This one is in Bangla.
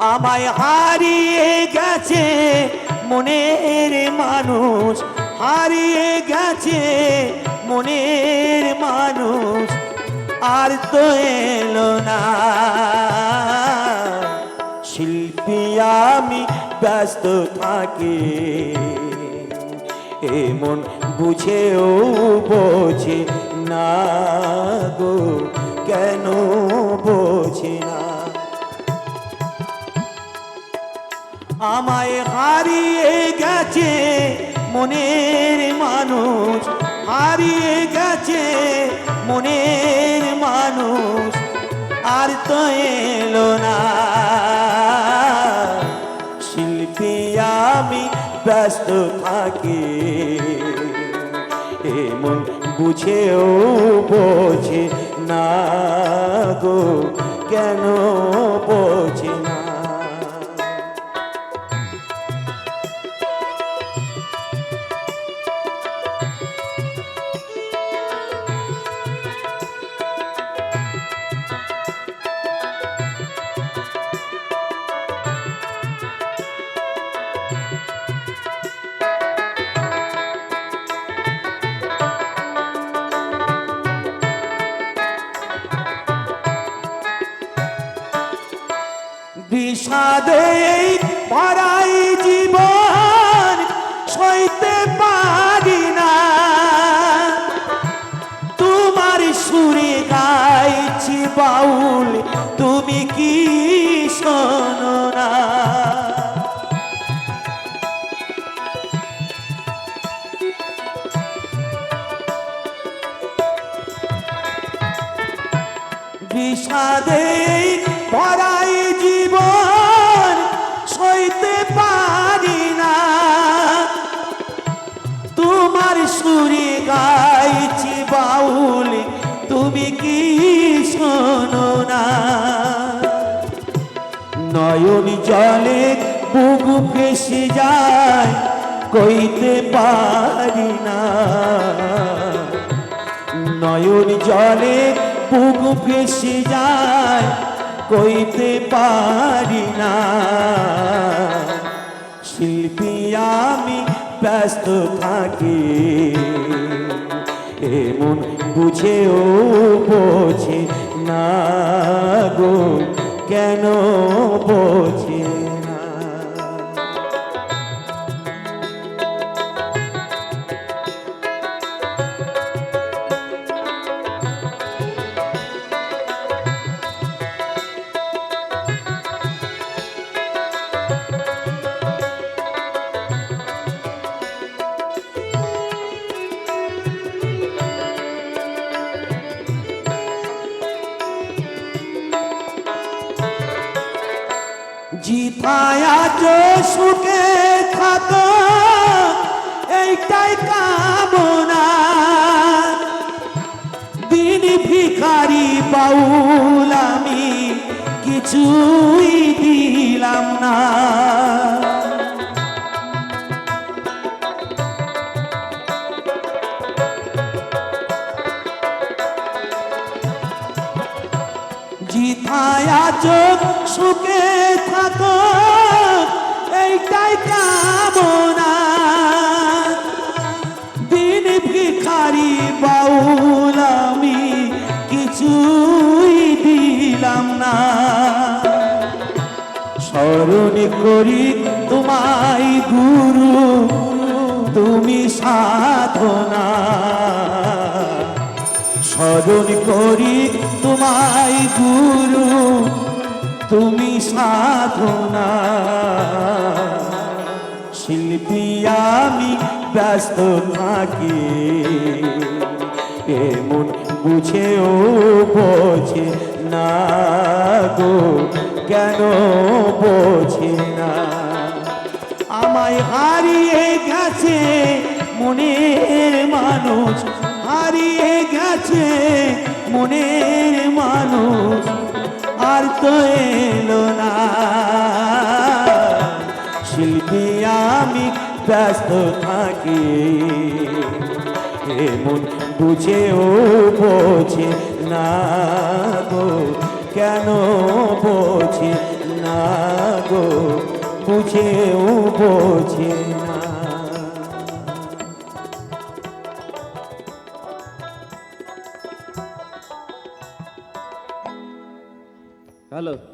আমায় হারিয়ে গেছে মনের মানুষ, হারিয়ে গেছে মনের মানুষ, আর তো এলো না। শিল্পী আমি ব্যস্ত থাকি, এমন বুঝেও বোঝে না গো, কেন আমায় হারিয়ে গেছে মনের মানুষ, হারিয়ে গেছে মনের মানুষ, আর তো এলো না। শিল্পী আমি ব্যস্ত থাকি, এমন বুঝেও বোঝে না গো, কেন বিষাদে পড়াই জীবন সইতে পারি না। তোমার সুরে গাইছি বাউল, তুমি কি শোনো না? বিষাদে নয়ন জলে বুক ভেসে যায়, কইতে পারি না। নয়ন জলে বুক ভেসে যায়, কইতে পারি না। শিল্পী আমি ব্যস্ত থাকি, এমন বুঝেও বোঝে না গো। কেন বোঝে জিতায়া যে সুখে খাত এইটাই কামনা। দিন ভিখারি বাউল আমি কিছুই দিলাম না। জিথায়া চোখ সুখে থাকো, এইটাই কামনা। দিন ভিখারি বাউল আমি কিছুই দিলাম না। স্মরণ করি তোমায় গুরু, তুমি সাধনা। স্মরণ করি তোমায় গুরু, তুমি সাধনা। শিল্পী আমি ব্যস্ত থাকি, এমন বুঝেও বোঝে না গো, কেন বোঝে না। আমায় হারিয়ে গেছে মনের মানুষ হারিয়ে গেছে মনের মানুষ, আর তো এলো না। শিল্পী আমি ব্যস্ত থাকি, এমন বুঝেও বোঝে না গো, কেন বোঝে না গো, বুঝেও বোঝে